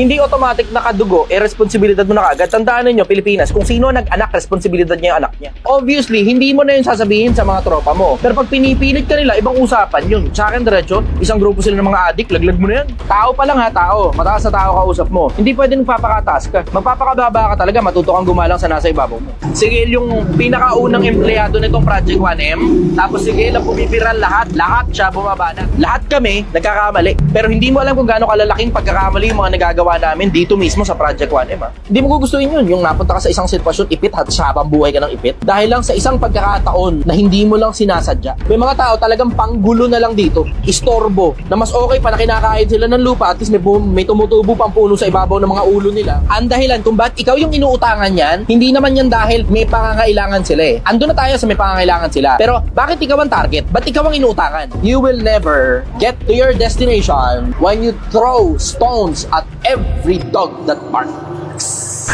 hindi automatic nakadugo, eh responsibilidad mo na kagad. Tandaan ninyo, Pilipinas, kung sino nag-anak, responsibilidad niya yung anak niya. Obviously, hindi mo na yun sasabihin sa mga tropa mo. Pero pag pinipilit ka nila, ibang usapan yun. Sa akin, diretso, isang grupo sila ng mga adik, laglag mo na yan. Tao pa lang ha, tao. Mataas na tao kausap mo. Hindi pwede magpapakataas ka. Magpapakababa ka talaga, matuto kang gumalang sa nasa ibabaw mo. Sige, yung pinakaunang empleyado nitong Project 1M, tapos sige, lang pumipiran lahat. Lahat siya bumaba na. Lahat kami nagkakamali. Pero hindi mo alam kung gaano kalalaking pagkakamali yung mga nagagawa namin dito mismo sa Project 1M. Ha? Hindi mo gugustuhin yun. Yung napunta ka sa isang sitwasyon, ipit at habang buhay ka ng ipit. Dahil lang sa isang pagkakataon na hindi mo lang sinasadya. May mga tao talagang panggulo na lang dito. Istorbo. Na mas okay pa na kinakain sila ng lupa at least may, bu- may tumutubo pang puno sa ibabaw ng mga ulo nila. Ang dahilan kung bakit ikaw yung inuutangan yan, hindi naman yan dahil may pangangailangan sila eh. Ando na tayo sa may pangangailangan sila. Pero bakit ikaw ang target? Ba't ikaw ang inuutangan? You will never get to your destination when you throw stones at every dog that barks.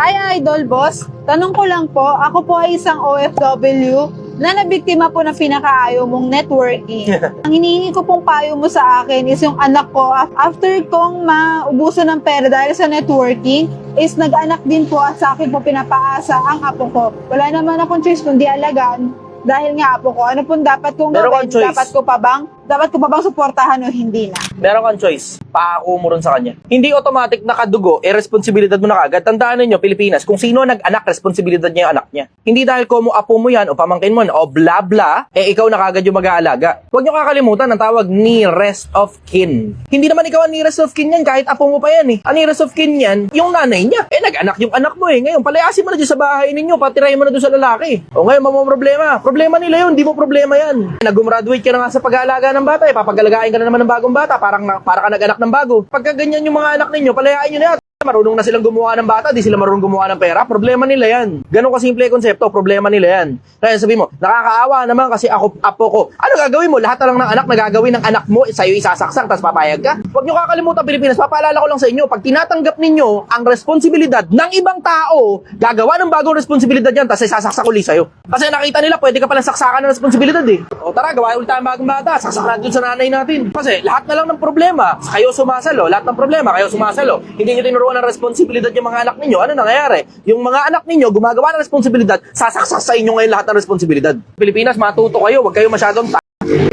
Hi Idol Boss, tanong ko lang po, ako po ay isang OFW na nabiktima po ng pinakaayaw mong networking. Ang hinihingi ko pong payo mo sa akin is yung anak ko, af- after kong maubuso ng pera dahil sa networking, is nag-anak din po at sa akin po pinapaasa ang apo ko. Wala naman akong choice kundi alagaan dahil nga apo ko. Ano pong dapat kong Meron gawin? Dapat ko pa bang? Dapat ko pa bang suportahan o hindi na? Meron kang choice. Paako mo rin sa kanya. Hindi automatic nakadugo, eh responsibilidad mo na kagad. Tandaan ninyo, Pilipinas, kung sino nag-anak, responsibilidad niya yung anak niya. Hindi dahil ko mo apo mo yan o pamangkin mo o bla bla, eh ikaw na kagad yung mag-aalaga. Huwag niyo kakalimutan ang tawag nearest of kin. Hindi naman ikaw ang nearest of kin yan, kahit apo mo pa yan eh. Ang nearest of kin yan, yung nanay niya. Eh nag-anak yung anak mo eh. Ngayon, palayasin mo na dyan sa bahay ninyo, patirayin mo na doon sa lalaki. O ngayon, mo problema. Problema nila yun, di mo problema yan. Nag-graduate ka na nga sa pag-aalaga ng bata, eh, papagalagain ka na naman ng bagong bata, parang para ka nag-anak ng bago. Pagka ganyan yung mga anak ninyo, palayain nyo na yan. Marunong na silang gumawa ng bata, di sila marunong gumawa ng pera. Problema nila yan. Ganon kasimple yung konsepto, problema nila yan. Kaya sabi mo, nakakaawa naman kasi ako, apo ko. Ano gagawin mo? Lahat na lang ng anak na gagawin ng anak mo, sa'yo isasaksak, tapos papayag ka? Huwag nyo kakalimutan, Pilipinas, papaalala ko lang sa inyo, pag tinatanggap ninyo ang responsibilidad ng ibang tao, gagawa ng bagong responsibilidad yan, tapos isasaksak uli sa'yo. Kasi nakita nila, pwede ka palang saksakan ng responsibilidad eh. O tara, gawa ulit tayo ng bagong bata, saksak natin sa nanay natin. Kasi lahat na lang ng problema, kayo sumasalo, lahat ng problema, kayo sumasalo. Hindi nyo tinuruan ng responsibilidad yung mga anak ninyo. Ano nangyayari? Yung mga anak ninyo, gumagawa ng responsibilidad, sasaksak sa inyo ngayon lahat ng responsibilidad. Pilipinas, matuto kayo, huwag kayo masyadong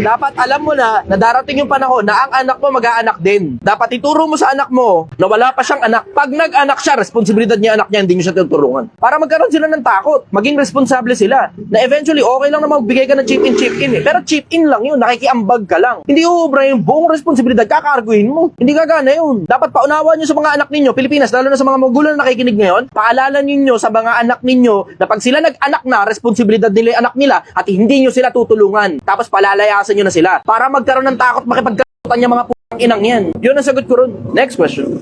dapat alam mo na na darating yung panahon na ang anak mo mag-aanak din. Dapat ituro mo sa anak mo na wala pa siyang anak. Pag nag-anak siya, responsibilidad niya anak niya, hindi niyo siya tutulungan. Para magkaroon sila ng takot. Maging responsable sila. Na eventually, okay lang na magbigay ka ng chip in, chip in eh. Pero chip in lang yun, nakikiambag ka lang. Hindi uubra yung buong responsibilidad, kakarguhin mo. Hindi gagana yun. Dapat paunawan niyo sa mga anak ninyo, Pilipinas, lalo na sa mga magulang na nakikinig ngayon, paalala ninyo sa mga anak ninyo na pag sila nag-anak na, responsibilidad nila yung anak nila at hindi niyo sila tutulungan. Tapos palalayasan niyo na sila para magkaroon ng takot makipagkatutan yung mga putang inang yan. Yun ang sagot ko ron. Next question.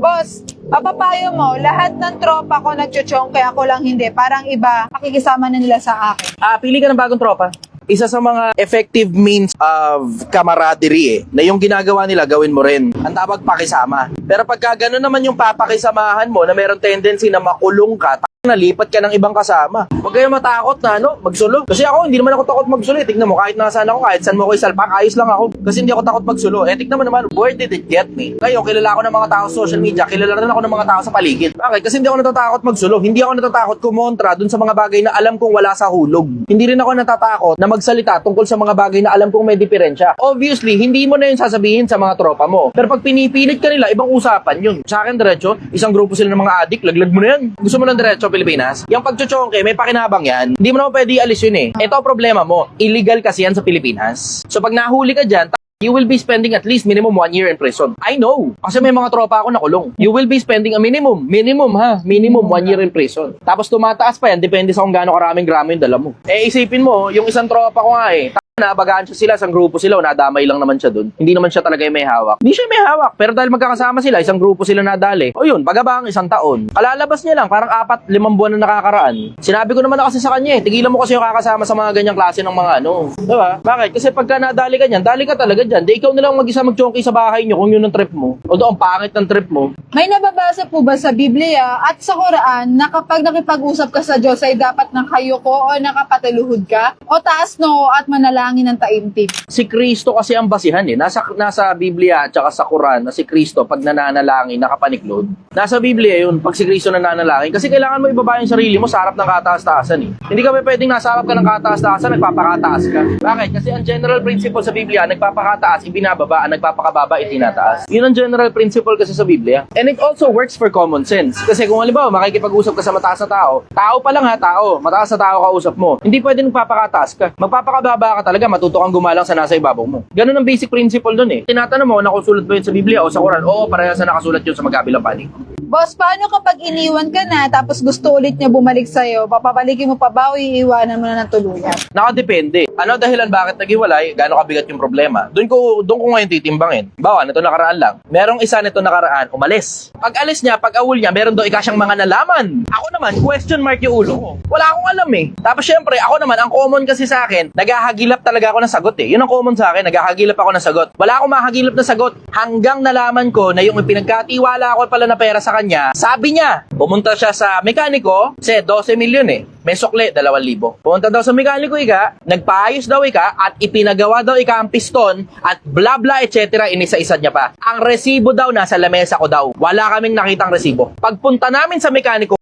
Boss, papapayo mo, lahat ng tropa ko nagchuchong kaya ako lang hindi. Parang iba, makikisama na nila sa akin. Ah, pili ka ng bagong tropa. Isa sa mga effective means of camaraderie eh, na yung ginagawa nila gawin mo rin. Ang tawag pakisama. Pero pagka gano'n naman yung papakisamahan mo na meron tendency na makulong ka, nalipat ka ng ibang kasama. Huwag kayo matakot na ano, magsulo. Kasi ako, hindi naman ako takot magsulo. Eh. Tignan mo, kahit nasaan ako, kahit saan mo ko isalpak, ayos lang ako. Kasi hindi ako takot magsulo. Eh, tignan mo naman, where did it get me? Ngayon, kilala ako ng mga tao sa social media, kilala rin ako ng mga tao sa paligid. Bakit? Kasi hindi ako natatakot magsulo. Hindi ako natatakot kumontra dun sa mga bagay na alam kong wala sa hulog. Hindi rin ako natatakot na magsalita tungkol sa mga bagay na alam kong may diferensya. Obviously, hindi mo na yun sasabihin sa mga tropa mo. Pero pag pinipilit ka nila, ibang usapan yun. Sa akin, diretso, isang grupo sila ng mga adik, laglag mo na yan. Gusto mo ng diretso, Pilipinas? Yung pagchuchongke, may pakinabang yan. Hindi mo naman pwede ialis yun eh. Ito problema mo. Illegal kasi yan sa Pilipinas. So pag nahuli ka dyan, You will be spending at least minimum one year in prison. I know. Kasi may mga tropa ako nakulong. You will be spending a minimum, minimum ha, minimum one year in prison. Tapos tumataas pa yan, depende sa kung gaano karaming gramo yung dala mo. Eh isipin mo, yung isang tropa ko nga eh, Naabagaan siya sila, isang grupo sila, o nadamay lang naman siya dun. Hindi naman siya talaga yung may hawak. Hindi siya may hawak, pero dahil magkakasama sila, isang grupo sila nadali. O yun, bagabang isang taon. Kalalabas niya lang, parang apat, limang buwan na nakakaraan. Sinabi ko naman na kasi sa kanya eh, tigilan mo kasi yung kakasama sa mga ganyang klase ng mga ano. Diba? Bakit? Kasi pagka nadali ka niyan, dali ka talaga dyan. Di ikaw na lang mag-isa mag-chonky sa bahay niyo kung yun ang trip mo. O doon, ang pangit ng trip mo. May nababasa po ba sa Biblia at sa Quran na kapag nakipag-usap ka sa Diyos ay dapat nakayuko o nakapatiluhod ka? O taas no at manalangin ng taimtim? si Kristo kasi ang basihan eh. Nasa, nasa Biblia at saka sa Quran na si Kristo pag nananalangin, nakapaniklod. Nasa Biblia yun, pag si Kristo nananalangin. Kasi kailangan mo ibaba yung sarili mo sa harap ng kataas-taasan eh. Hindi ka pwedeng nasa harap ka ng kataas-taasan, nagpapakataas ka. Bakit? Kasi ang general principle sa Biblia, nagpapakataas, ibinababa, ang nagpapakababa, itinataas. Yun ang general principle kasi sa Biblia. And it also works for common sense. Kasi kung halimbawa, makikipag-usap ka sa mataas na tao, tao pa lang ha, tao, mataas na tao kausap mo, hindi pwede nagpapakataas ka. Magpapakababa ka talaga, matuto kang gumalang sa nasa ibabaw mo. Ganun ang basic principle dun eh. Tinatanong mo, nakusulat ba yun sa Biblia o sa Quran? Oo, parehas na nakasulat yun sa magkabilang panig. Boss, paano kapag iniwan ka na tapos gusto ulit niya bumalik sa'yo? Papabalikin mo pa ba o iiwanan mo na ng tuluyan? Nakadepende. Ano dahilan bakit naghiwalay? Gaano kabigat yung problema? Doon ko doon ko ngayon titimbangin. Bawa, nito nakaraan lang. Merong isa nito nakaraan, umalis. Pag alis niya, pag awol niya, meron daw ikasyang mga nalaman. Ako naman, question mark yung ulo ko. Wala akong alam eh. Tapos syempre, ako naman, ang common kasi sa akin, naghahagilap talaga ako ng sagot eh. Yun ang common sa akin, naghahagilap ako ng sagot. Wala akong mahagilap na sagot hanggang nalaman ko na yung pinagkatiwala ko pala na pera sa kanya, sabi niya, pumunta siya sa mekaniko, kasi 12 milyon eh. May sukle, 2,000. Pumunta daw sa mekaniko ika, nagpaayos daw ika, at ipinagawa daw ika ang piston, at bla bla etc. inisa-isa niya pa. Ang resibo daw nasa lamesa ko daw. Wala kaming nakitang resibo. Pagpunta namin sa mekaniko,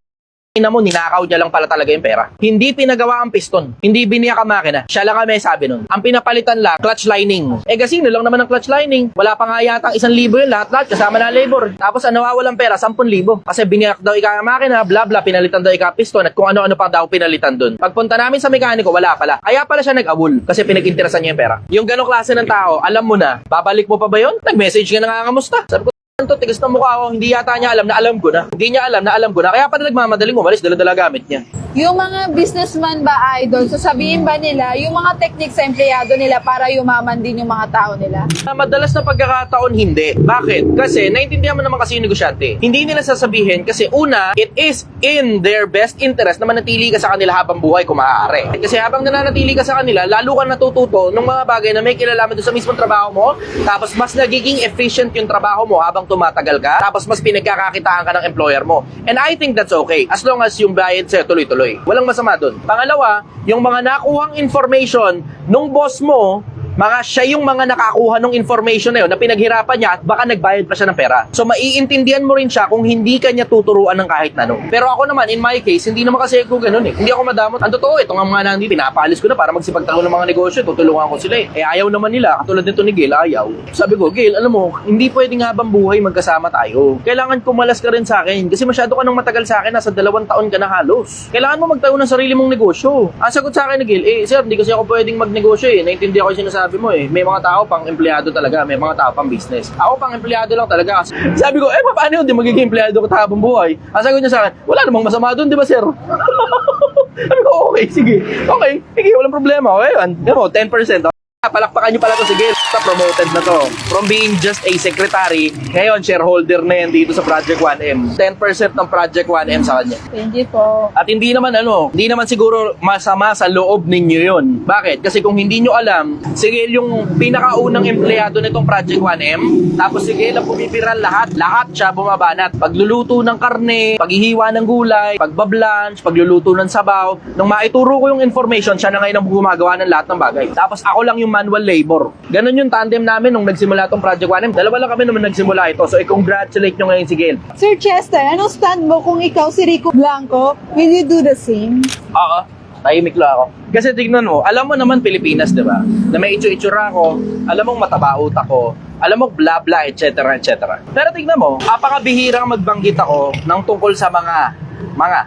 ina mo, ninakaw niya lang pala talaga yung pera. Hindi pinagawa ang piston. Hindi biniyak ang makina. Siya lang kami sabi nun. Ang pinapalitan lang, clutch lining. Eh gasino lang naman ang clutch lining. Wala pa nga yata isang libo yun lahat-lahat kasama na labor. Tapos ang nawawalang pera, 10,000. Kasi biniyak daw ika makina, bla bla, pinalitan daw ika piston at kung ano-ano pa daw pinalitan dun. Pagpunta namin sa mekaniko, wala pala. Kaya pala siya nag-abul kasi pinag-interesan niya yung pera. Yung ganong klase ng tao, alam mo na, babalik mo pa ba yun? Nag-message nga kamusta. Sabi ko, to, tigas ng mukha ko, hindi yata niya alam na alam ko na. Hindi niya alam na alam ko na. Kaya pala nagmamadaling umalis, dala-dala gamit niya. Yung mga businessman ba, idol, sasabihin ba nila yung mga technique sa empleyado nila para yumaman din yung mga tao nila? Na madalas na pagkakataon, hindi. Bakit? Kasi, naintindihan mo naman kasi yung negosyante. Hindi nila sasabihin kasi una, it is in their best interest na manatili ka sa kanila habang buhay kung maaari. Kasi habang nananatili ka sa kanila, lalo ka natututo ng mga bagay na may kilalaman doon sa mismong trabaho mo, tapos mas nagiging efficient yung trabaho mo habang tumatagal ka, tapos mas pinagkakakitaan ka ng employer mo. And I think that's okay, as long as yung bayad sa'yo tuloy-tuloy. Walang masama doon. Pangalawa, yung mga nakuhang information nung boss mo, mga siya yung mga nakakuha ng information na yun na pinaghirapan niya at baka nagbayad pa siya ng pera. So maiintindihan mo rin siya kung hindi ka niya tuturuan ng kahit ano. Pero ako naman, in my case, hindi naman kasi ako ganun eh. Hindi ako madamot. Ang totoo, ito nga mga nandito, pinapaalis ko na para magsipagtanggol ng mga negosyo, tutulungan ko sila eh. Eh ayaw naman nila, katulad nito ni Gail, ayaw. Sabi ko, Gail, alam mo, hindi pwedeng habang buhay magkasama tayo. Kailangan kumalas ka rin sa akin kasi masyado ka nang matagal sa akin, nasa dalawang taon ka na halos. Kailangan mo magtayo ng sarili mong negosyo. Ang sagot sa akin ni Gail, eh sir, hindi kasi ako pwedeng magnegosyo eh. Naintindihan ko yung sinasabi mo eh. May mga tao pang empleyado talaga, may mga tao pang business. Ako pang empleyado lang talaga. Sabi ko, eh paano yun? Di magiging empleyado ko habang buhay. Ang sagot niya sa akin, wala namang masama doon, di ba sir? Sabi ko, okay, sige. Okay, sige, walang problema. Okay. Yan mo, 10%. Palakpakan niyo pala to si Gail. Basta promoted na to. From being just a secretary, ngayon shareholder na yan dito sa Project 1M. 10% ng Project 1M sa kanya. You po. At hindi naman ano, hindi naman siguro masama sa loob ninyo yun. Bakit? Kasi kung hindi nyo alam, si Gail yung pinakaunang empleyado nitong Project 1M, tapos si Gail ang pumipiral lahat. Lahat siya bumabanat. Pagluluto ng karne, paghihiwa ng gulay, pagbablanch, pagluluto ng sabaw. Nung maituro ko yung information, siya na ngayon ang gumagawa ng lahat ng bagay. Tapos ako lang yung manual labor. Ganon yung tandem namin nung nagsimula tong Project 1M. Dalawa lang kami nung nagsimula ito. So i-congratulate nyo ngayon si Gail. Sir Chester, anong stand mo kung ikaw si Rico Blanco? Will you do the same? Oo. Tahimik lang ako. Kasi tignan mo, alam mo naman Pilipinas, di ba? Na may itsu-itsura ako, alam mong mataba utak ko, alam mo bla bla, etc. etc. Pero tignan mo, apakabihirang magbanggit ako ng tungkol sa mga, mga,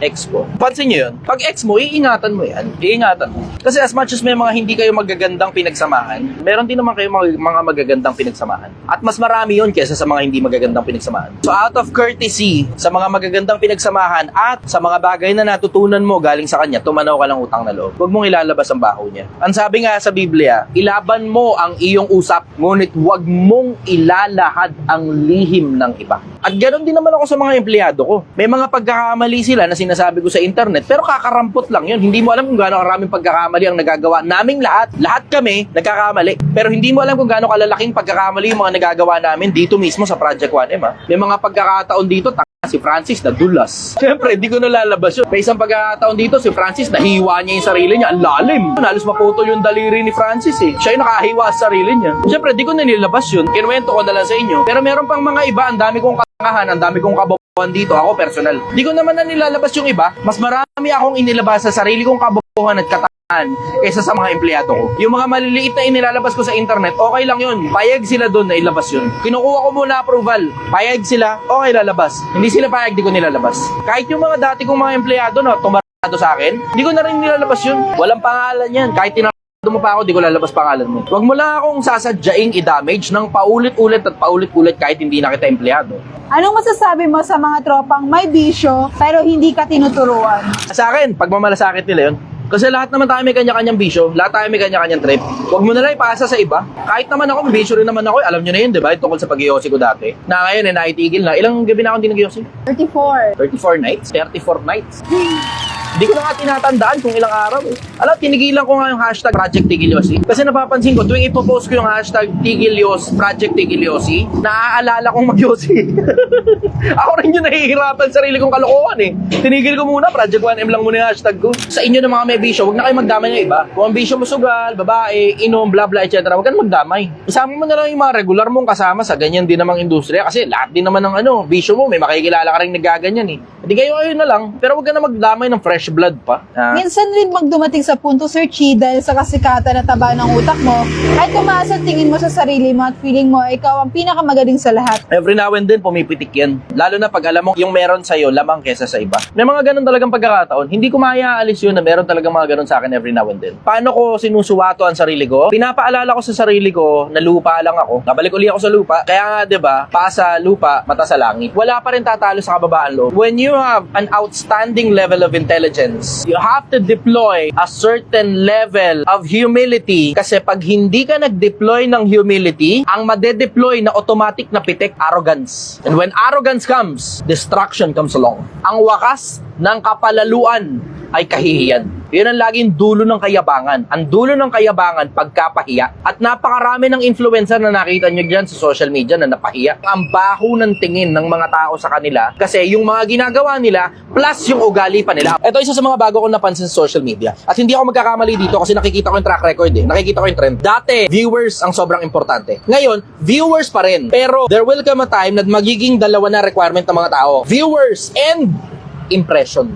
ex ko. Pansin nyo yun? Pag ex mo, iingatan mo yan. Iingatan mo. Kasi as much as may mga hindi kayo magagandang pinagsamahan, meron din naman kayo mga, mga magagandang pinagsamahan. At mas marami yun kesa sa mga hindi magagandang pinagsamahan. So out of courtesy sa mga magagandang pinagsamahan at sa mga bagay na natutunan mo galing sa kanya, tumanaw ka ng utang na loob. Huwag mong ilalabas ang baho niya. Ang sabi nga sa Biblia, ilaban mo ang iyong usap, ngunit huwag mong ilalahad ang lihim ng iba. At ganoon din naman ako sa mga empleyado ko. May mga pagkakamali sila na sinasabi ko sa internet, pero kakarampot lang yun. Hindi mo alam kung gaano karaming pagkakamali ang nagagawa naming lahat. Lahat kami nagkakamali. Pero hindi mo alam kung gaano kalalaking pagkakamali yung mga nagagawa namin dito mismo sa Project 1M. Ha? May mga pagkakataon dito, si Francis na dulas. Siyempre, hindi ko nalalabas yun. May isang pagkakataon dito, si Francis nahiwa niya yung sarili niya. Ang lalim. Halos maputol yung daliri ni Francis eh. Siya yung nakahiwa sa sarili niya. Siyempre, di ko na nilabas yun. Kinuwento ko na lang sa inyo. Pero meron pang mga iba, ang dami kong katangahan, ang dami kong kabobohan dito. Ako personal. Di ko naman na nilalabas yung iba. Mas marami akong inilabas sa sarili kong kabobohan at katangahan kaysa sa mga empleyado ko. Yung mga maliliit na inilalabas ko sa internet, okay lang yun. Payag sila doon na ilabas yun. Kinukuha ko muna approval. Payag sila, okay lalabas. Hindi sila payag, di ko nilalabas. Kahit yung mga dati kong mga empleyado, no, tumarado sa akin, di ko na rin nilalabas yun. Walang pangalan yan. Kahit tinarado mo pa ako, di ko lalabas pangalan mo. Huwag mo lang akong sasadyaing i-damage ng paulit-ulit at paulit-ulit kahit hindi na kita empleyado. Anong masasabi mo sa mga tropang may bisyo pero hindi ka tinuturuan? Sa akin, pagmamalasakit nila yun. Kasi lahat naman tayo may kanya-kanyang bisyo, lahat tayo may kanya-kanyang trip. Huwag mo na lang ipasa sa iba. Kahit naman ako, may bisyo rin naman ako. Alam nyo na yun, di ba? Tungkol sa pag ko dati. Na ngayon, eh, naitigil na. Ilang gabi na ako hindi nag 34. 34 nights? 34 nights? Hindi ko na nga tinatandaan kung ilang araw. eh. Alam, tinigilan ko nga yung hashtag Project Tigilyosi. Kasi napapansin ko, tuwing ipopost ko yung hashtag Tigilyos, Project Tigilyosi, naaalala kong magyosi. Ako rin yung nahihirapan sa sarili kong kalokohan eh. Tinigil ko muna, Project 1M lang muna yung hashtag ko. Sa inyo na mga may bisyo, huwag na kayo magdamay ng iba. Kung ang bisyo mo sugal, babae, inom, bla bla, etc. Huwag ka na magdamay. Isama mo na lang yung mga regular mong kasama sa ganyan din namang industriya kasi lahat din naman ng ano, bisyo mo, may makikilala ka rin nagaganyan eh. Hindi kayo kayo na lang, pero huwag ka na magdamay ng fresh blood pa. Ha? Minsan rin magdumating sa punto, Sir Chi, dahil sa kasikatan na taba ng utak mo, at tumaas ang tingin mo sa sarili mo at feeling mo ikaw ang pinakamagaling sa lahat. Every now and then, pumipitik yan. Lalo na pag alam mo yung meron sa'yo, lamang kesa sa iba. May mga ganun talagang pagkakataon. Hindi ko maaalis yun na meron talagang mga ganun sa akin every now and then. Paano ko sinusuwato ang sarili ko? Pinapaalala ko sa sarili ko na lupa lang ako. Nabalik uli ako sa lupa. Kaya nga, di ba, paa sa lupa, mata sa langit. Wala pa rin tatalo sa kababaan loob. When you have an outstanding level of intelligence, you have to deploy a certain level of humility. Kasi pag hindi ka nag-deploy ng humility, ang made-deploy na automatic na pitik, arrogance. And when arrogance comes, destruction comes along. Ang wakas ng kapalaluan ay kahihiyan. Yun ang laging dulo ng kayabangan. Ang dulo ng kayabangan, pagkapahiya. At napakarami ng influencer na nakita nyo dyan sa social media na napahiya. Ang baho ng tingin ng mga tao sa kanila kasi yung mga ginagawa nila plus yung ugali pa nila. Ito isa sa mga bago kong napansin sa social media. At hindi ako magkakamali dito kasi nakikita ko yung track record eh. Nakikita ko yung trend. Dati, viewers ang sobrang importante. Ngayon, viewers pa rin. Pero there will come a time na magiging dalawa na requirement ng mga tao. Viewers and impression.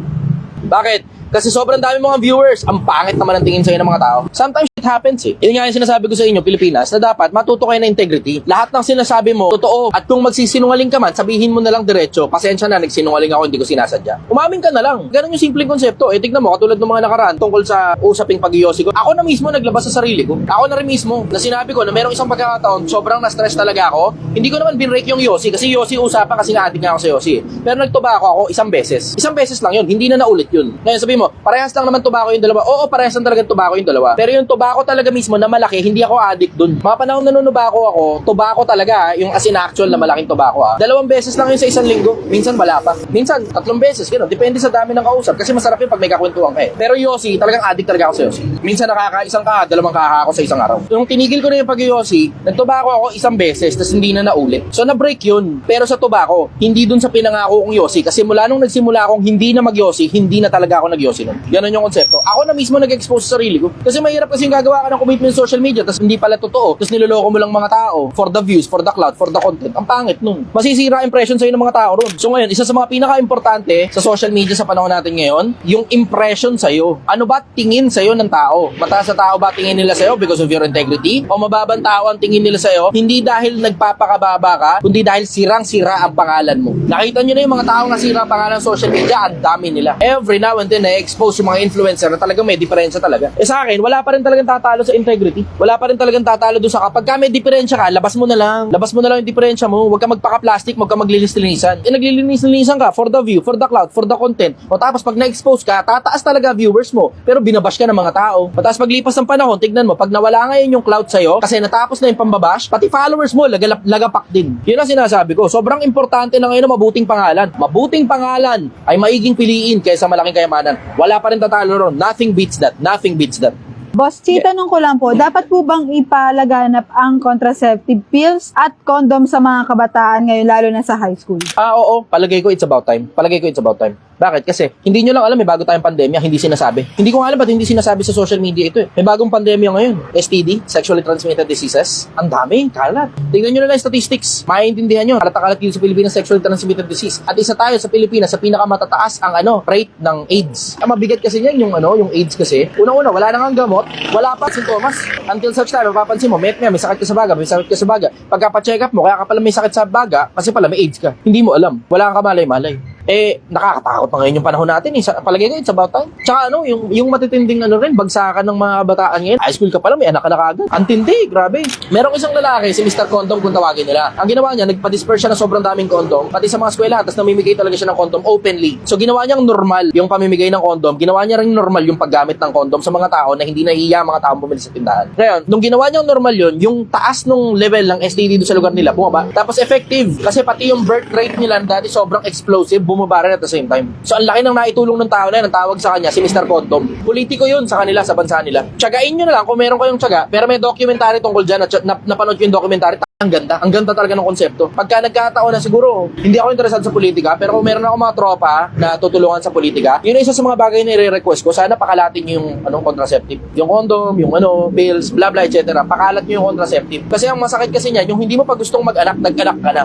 Bakit? Kasi sobrang dami mga viewers. Ang pangit naman ang tingin sa'yo ng mga tao. Sometimes it happens eh. Yun nga yung sinasabi ko sa inyo, Pilipinas, na dapat matuto kayo na integrity. Lahat ng sinasabi mo, totoo. At kung magsisinungaling ka man, sabihin mo na lang diretso, pasensya na, nagsinungaling ako, hindi ko sinasadya. Umamin ka na lang. Ganun yung simpleng konsepto. Eh, tignan mo, katulad ng mga nakaraan tungkol sa usaping pag ko. Ako na mismo naglabas sa sarili ko. Ako na rin mismo, na sinabi ko na merong isang pagkakataon, sobrang na-stress talaga ako. Hindi ko naman binrake yung Yossi, kasi Yossi usapan kasi nga-addict nga ako sa Yossi. Pero nagtubako ako isang beses. Isang beses lang yun, hindi na naulit yun. Ngayon sabi mo, parehas lang naman tubako yung dalawa. Oo, parehas lang talaga tubako yung dalawa. Pero yung tubako talaga mismo na malaki, hindi ako addict dun. Mga panahon na nunubako ako, tubako talaga, ah, yung as in actual na malaking tubako ah. Dalawang beses lang yun sa isang linggo. Minsan wala pa. Minsan tatlong beses, gano'n. Depende sa dami ng kausap. Kasi masarap yun pag may kakwentuhan ka eh. Pero Yossi, talagang addict talaga ako sa Yossi. Minsan nakaka isang ka, dalawang kaka ako sa isang araw. Yung tinigil ko na yung pag Yossi, nagtubako ako isang beses, tapos hindi na naulit. So na-break yun. Pero sa tubako, hindi dun sa pinangako kong Yossi. Kasi mula nung nagsimula akong hindi na mag-Yossi, hindi na talaga ako nag-Yossi nun. Ganun yung konsepto. Ako na mismo nag-expose sa sarili ko. Kasi mahirap kasi yung gagawa ka ng commitment sa social media, tapos hindi pala totoo, tapos niloloko mo lang mga tao for the views, for the clout, for the content, ang pangit nun. Masisira impression sa'yo ng mga tao ron. So ngayon, isa sa mga pinaka-importante sa social media sa panahon natin ngayon, yung impression sa'yo. Ano ba tingin sa'yo ng tao? Mataas na tao ba tingin nila sa'yo because of your integrity? O mababang tao ang tingin nila sa'yo, hindi dahil nagpapakababa ka, kundi dahil sirang-sira ang pangalan mo. Nakita nyo na yung mga tao na sira ang pangalan sa social media, ang dami nila. Every now and then, na-expose yung mga influencer na talagang may diferensya talaga. Eh sa akin, wala pa rin talagang tatalo sa integrity. Wala pa rin talagang tatalo doon sa kapag ka may diferensya ka, labas mo na lang. Labas mo na lang yung diferensya mo. Huwag ka magpaka-plastic, huwag ka maglinis-linisan. Eh naglilinis-linisan ka for the view, for the cloud, for the content. O tapos pag na-expose ka, tataas talaga viewers mo. Pero binabash ka ng mga tao. O tapos paglipas ng panahon, tignan mo, pag nawala ngayon yung cloud sa'yo, kasi natapos na yung pambabash, pati followers mo, lagalap, lagapak din. Yun ang sinasabi ko. Sobrang importante na ngayon ang mabuting pangalan. Mabuting pangalan ay maiging piliin kaysa malaking kayamanan. Wala pa rin tatalo ron. Nothing beats that. Nothing beats that. Boss Chi, tanong ko lang po, dapat po bang ipalaganap ang contraceptive pills at condom sa mga kabataan ngayon, lalo na sa high school? Ah, oo. Palagay ko it's about time. Palagay ko it's about time. Bakit? Kasi hindi nyo lang alam, may bago tayong pandemya, hindi sinasabi. Hindi ko alam ba't hindi sinasabi sa social media ito eh. May bagong pandemya ngayon. STD, Sexually Transmitted Diseases. Ang dami, kalat. Tingnan nyo na lang statistics. Maintindihan nyo, kalat-kalat dito sa Pilipinas Sexually Transmitted Disease. At isa tayo sa Pilipinas sa pinakamatataas ang ano, rate ng AIDS. Ang mabigat kasi niyan yung ano, yung AIDS kasi. Unang-una, wala nang gamot, wala pa sintomas. Until such time, mapapansin mo, may, may sakit ka sa baga, may sakit ka sa baga. Pagka pa-check up mo, kaya ka pala may sakit sa baga, kasi pala may AIDS ka. Hindi mo alam. Wala kang kamalay-malay. Eh, nakakatakot pa ngayon yung panahon natin eh. Sa, palagay ko, it's about. Tsaka ano, yung, yung matitinding ano rin, bagsakan ng mga kabataan ngayon. High school ka pala, may anak ka na kagad. Ang tindi, grabe. Merong isang lalaki, si Mr. Condom kung tawagin nila. Ang ginawa niya, nagpa-disperse siya ng sobrang daming condom, pati sa mga eskwela, tapos namimigay talaga siya ng condom openly. So ginawa niyang normal yung pamimigay ng condom, ginawa niya rin normal yung paggamit ng condom sa mga tao na hindi nahihiya mga taong bumili sa tindahan. Ngayon, nung ginawa niyang normal yun, yung taas nung level ng STD doon sa lugar nila, bumaba. Tapos effective, kasi pati yung birth rate nila dati sobrang explosive, bumaba rin at the same time. So ang laki ng naitulong ng tao na yan, ang tawag sa kanya, si Mr. Condom. Politiko yun sa kanila, sa bansa nila. Tsagain nyo na lang kung meron kayong tsaga, pero may documentary tungkol dyan, at na, napanood yung documentary, ang ganda. Ang ganda talaga ng konsepto. Pagka nagkataon na siguro, hindi ako interesado sa politika, pero kung meron ako mga tropa na tutulungan sa politika, yun ang isa sa mga bagay na i-request ko. Sana pakalatin yung anong contraceptive. Yung condom, yung ano, pills, blah blah, etc. Pakalat nyo yung contraceptive. Kasi ang masakit kasi niyan, yung hindi mo pa gustong mag-anak, nag-anak ka na.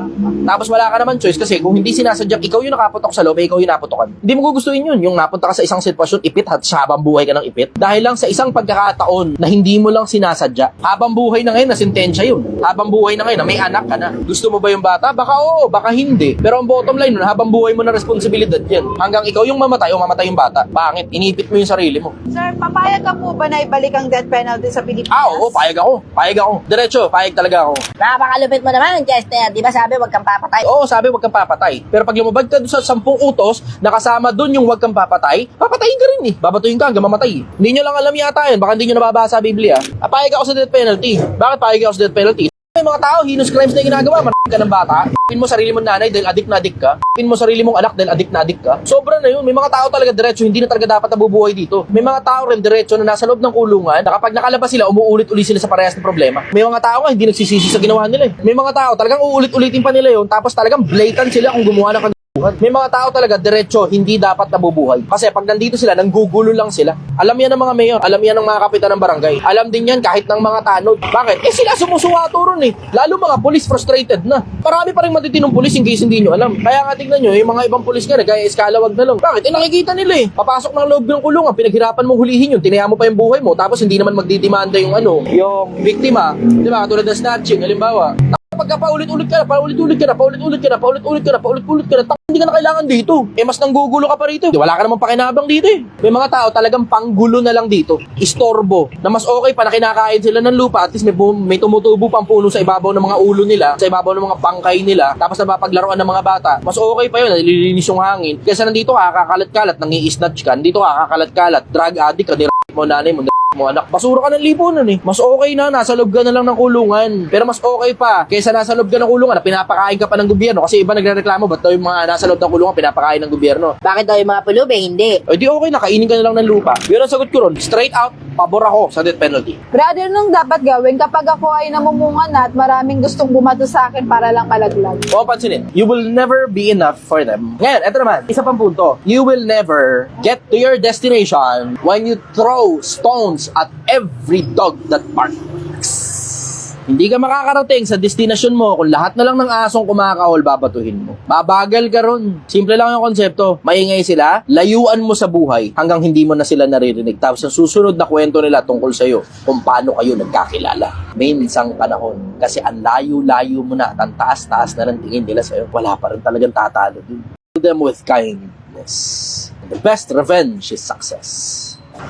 Tapos wala ka naman choice kasi kung hindi sinasadyang ikaw yung nakaputok sa loob, eh, ikaw yung naputokan. Hindi mo gugustuhin yun. Yung napunta ka sa isang sitwasyon, ipit at sa habang buhay ka ng ipit. Dahil lang sa isang pagkakataon na hindi mo lang sinasadya. Habang buhay na ngayon, na sentensya yun. Habang buhay na ngayon, na may anak ka na. Gusto mo ba yung bata? Baka oo, baka hindi. Pero ang bottom line nun, habang buhay mo na responsibilidad yan. Hanggang ikaw yung mamatay o mamatay yung bata. Pangit, inipit mo yung sarili mo. Sir, papayag ka po ba na ibalik ang death penalty sa Pilipinas? Ah, oo, payag ako. Payag ako. Diretso, payag talaga ako. Napakalupit mo naman, Chester. Di ba sabi huwag kang papatay? Oo, sabi wag kang papatay. Pero pag lumabag ka doon sa sampung utos, nakasama doon yung wag kang papatay, papatayin ka rin eh. Babatuyin ka hanggang mamatay. eh. Hindi nyo lang alam yata yun. Baka hindi nyo nababasa sa Biblia. Ah, payag ako sa death penalty. Bakit payag ako sa death penalty? May mga tao, heinous crimes na ginagawa. Marami ka ng bata. Pin mo sarili mong nanay dahil adik na adik ka. Pin mo sarili mong anak dahil adik na adik ka. Sobra na yun. May mga tao talaga diretso, hindi na talaga dapat nabubuhay dito. May mga tao rin diretso na nasa loob ng kulungan na kapag nakalabas sila, umuulit-ulit sila sa parehas ng problema. May mga tao nga hindi nagsisisi sa ginawa nila eh. May mga tao talagang uulit-ulitin pa nila yun tapos talagang blatant sila kung gumawa ng may mga tao talaga, diretso, hindi dapat nabubuhay. Kasi pag nandito sila, nanggugulo lang sila. Alam yan ng mga mayor, alam yan ng mga kapitan ng barangay. Alam din yan kahit ng mga tanod. Bakit? Eh sila sumusuwato ron eh. Lalo mga police frustrated na. Marami pa rin matitinong police in case hindi nyo alam. Kaya nga tignan nyo, yung mga ibang police nga, nagaya eskalawag na lang. Bakit? Eh nakikita nila eh. Papasok ng loob ng kulungan, pinaghirapan mong hulihin yun, tinaya mo pa yung buhay mo, tapos hindi naman magdidemanda yung ano, yung biktima. Di ba? Katulad ng snatching, halimbawa pagka paulit-ulit ka na, paulit-ulit ka na, paulit-ulit ka na, paulit-ulit ka na, paulit-ulit ka na, tak, hindi ka na kailangan dito. Eh, mas nanggugulo ka pa rito. Wala ka namang pakinabang dito eh. May mga tao talagang panggulo na lang dito. Istorbo. Na mas okay pa na kinakain sila ng lupa, at least may, may tumutubo pang puno sa ibabaw ng mga ulo nila, sa ibabaw ng mga pangkay nila, tapos napapaglaruan ng mga bata. Mas okay pa yun, nalilinis yung hangin. Kesa nandito ka, kakakalat-kalat, nangi-snatch ka, nandito ka, kakakalat-kalat, drug addict ka, mo nanay mo, mo anak. Basura ka ng lipunan eh. Mas okay na, nasa loob ka na lang ng kulungan. Pero mas okay pa, kaysa nasa loob ka ng kulungan na pinapakain ka pa ng gobyerno. Kasi iba nagre-reklamo, ba't daw yung mga nasa loob ng kulungan pinapakain ng gobyerno? Bakit daw yung mga pulubi? Hindi. Eh di okay na, kainin ka na lang ng lupa. Yun ang sagot ko ron. Straight out, pabor ako sa death penalty. Brother, nung dapat gawin kapag ako ay namumunga na at maraming gustong bumato sa akin para lang malaglag. Kung pansinin, you will never be enough for them. Ngayon, eto naman, isa pang punto. You will never get to your destination when you throw stones at every dog that barks. Hindi ka makakarating sa destination mo kung lahat na lang ng asong kumakahol babatuhin mo. Babagal ka ron. Simple lang yung konsepto. Maingay sila, layuan mo sa buhay hanggang hindi mo na sila naririnig. Tapos ang susunod na kwento nila tungkol sa'yo kung paano kayo nagkakilala. Minsang panahon. Kasi ang layo-layo mo na at ang taas-taas na ng tingin nila sa'yo. Wala pa rin talagang tatalo dun. Do them with kindness. The best revenge is success.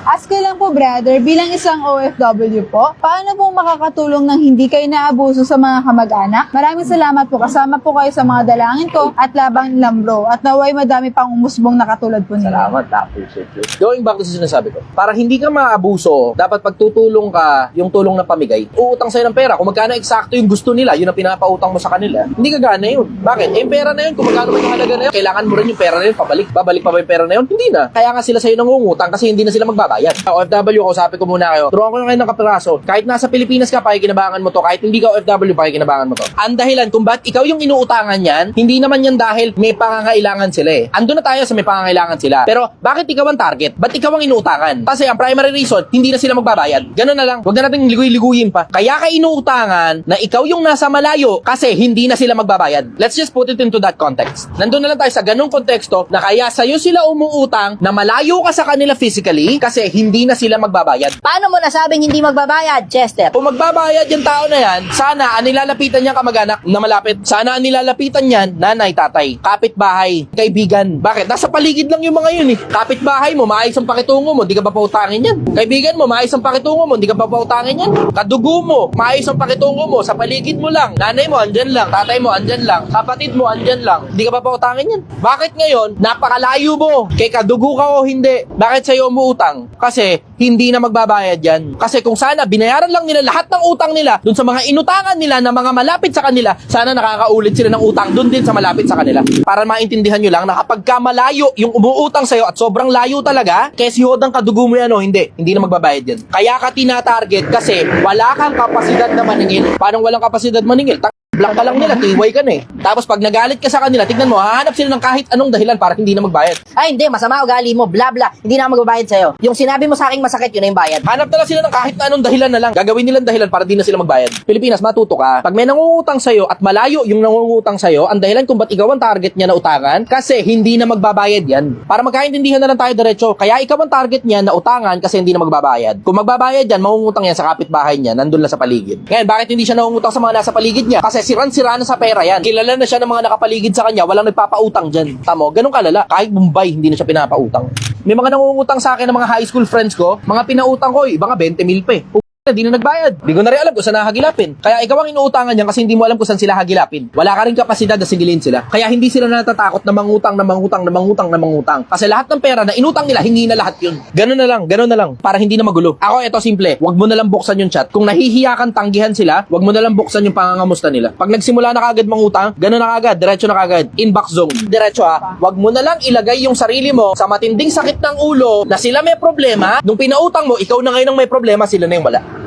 Ask lang po, brother, bilang isang OFW po, paano po makakatulong ng hindi kayo naabuso sa mga kamag-anak? Maraming salamat po. Kasama po kayo sa mga dalangin ko at labang lambro. At naway madami pang umusbong na katulad po nila. Salamat, appreciate you. Going back to sa sinasabi ko, para hindi ka maabuso, dapat pagtutulong ka, yung tulong na pamigay, uutang sa'yo ng pera. Kung magkano eksakto yung gusto nila, yun ang pinapautang mo sa kanila, hindi ka gana yun. Bakit? Eh, pera na yun, kung magkano man yung halaga na yun, kailangan mo rin yung pera na yun, pabalik. Babalik pa ba yung pera na yun? Hindi na. Kaya nga sila sa'yo nangungutang kasi hindi na sila magbabayad. OFW, kausapin ko muna kayo. Turuan ko na kayo ng kapiraso. Kahit nasa Pilipinas ka, pakikinabangan mo to. Kahit hindi ka OFW, pakikinabangan mo to. Ang dahilan kung ba't ikaw yung inuutangan yan, hindi naman yan dahil may pangangailangan sila eh. Ando na tayo sa may pangangailangan sila. Pero bakit ikaw ang target? Ba't ikaw ang inuutangan? Kasi ang primary reason, hindi na sila magbabayad. Ganun na lang. Huwag na natin liguy-liguyin pa. Kaya ka inuutangan na ikaw yung nasa malayo kasi hindi na sila magbabayad. Let's just put it into that context. Nandun na lang tayo sa ganung konteksto na kaya sa'yo sila umuutang na malayo ka sa kanila physically kasi hindi na sila magbabayad. Paano mo nasabing hindi magbabayad, Chester? Kung magbabayad yung tao na yan, sana ang nilalapitan niya kamag-anak na malapit. Sana ang nilalapitan niyan, nanay, tatay, kapitbahay, kaibigan. Bakit? Nasa paligid lang yung mga yun eh. Kapitbahay mo, maayos ang pakitungo mo, di ka pa pautangin yan. Kaibigan mo, maayos ang pakitungo mo, di ka pa pautangin yan. Kadugo mo, maayos ang pakitungo mo, sa paligid mo lang. Nanay mo, andyan lang. Tatay mo, andyan lang. Kapatid mo, andyan lang. Di ka pa pautangin yan. Bakit ngayon, napakalayo mo? Kay kadugo ka o hindi? Bakit sa'yo umuutang? Kasi, hindi na magbabayad yan. Kasi kung sana binayaran lang nila lahat ng utang nila dun sa mga inutangan nila na mga malapit sa kanila, sana nakakaulit sila ng utang dun din sa malapit sa kanila. Para maintindihan nyo lang na kapag ka malayo yung umuutang sa'yo at sobrang layo talaga, kaya si Hodang kadugo mo yan o hindi, hindi na magbabayad yan. Kaya ka tinatarget kasi wala kang kapasidad na maningil. Paano walang kapasidad maningil? Black ka lang nila, tiway ka na eh. Tapos pag nagalit ka sa kanila, tignan mo, hahanap sila ng kahit anong dahilan para hindi na magbayad. Ay, hindi. Masama ugali mo. Bla, bla. Hindi na ako magbabayad sa'yo. Yung sinabi mo sa akin masakit, yun na yung bayad. Hanap na lang sila ng kahit na anong dahilan na lang. Gagawin nilang dahilan para di na sila magbayad. Pilipinas, matuto ka. Pag may nangungutang sa'yo at malayo yung nangungutang sa'yo, ang dahilan kung ba't ikaw ang target niya na utangan, kasi hindi na magbabayad yan. Para magkaintindihan na lang tayo diretso. Kaya ikaw ang target niya na utangan kasi hindi na magbabayad. Kung magbabayad yan, mangungutang yan sa kapitbahay niya, nandun lang sa paligid. Ngayon, bakit hindi siya nangungutang sa mga nasa paligid niya? Kasi siran-sira na sa pera yan. Kilala na siya ng mga nakapaligid sa kanya, walang nagpapautang dyan. Tamo, ganun kalala. Kahit Bombay, hindi na siya pinapautang. May mga nangungutang sa akin ng mga high school friends ko, mga pinautang ko, iba nga 20 mil pa eh. Hindi na nagbayad. Hindi ko na rin alam kung saan nahagilapin. Kaya ikaw ang inuutangan niyan kasi hindi mo alam kung saan sila hagilapin. Wala ka rin kapasidad na sigilin sila. Kaya hindi sila natatakot na mangutang, na mangutang, na mangutang, na mangutang. Kasi lahat ng pera na inutang nila, hindi na lahat yun. Ganun na lang, ganun na lang. Para hindi na magulo. Ako, ito simple. Huwag mo na lang buksan yung chat. Kung nahihiya kang tanggihan sila, huwag mo na lang buksan yung pangangamusta nila. Pag nagsimula na kagad mangutang, ganun na kagad, diretso na kagad. Inbox zone. Diretso ha. Huwag mo na lang ilagay yung sarili mo sa matinding sakit ng ulo na sila may problema. Nung pinautang mo, ikaw na ngayon ang may problema, sila na yung wala.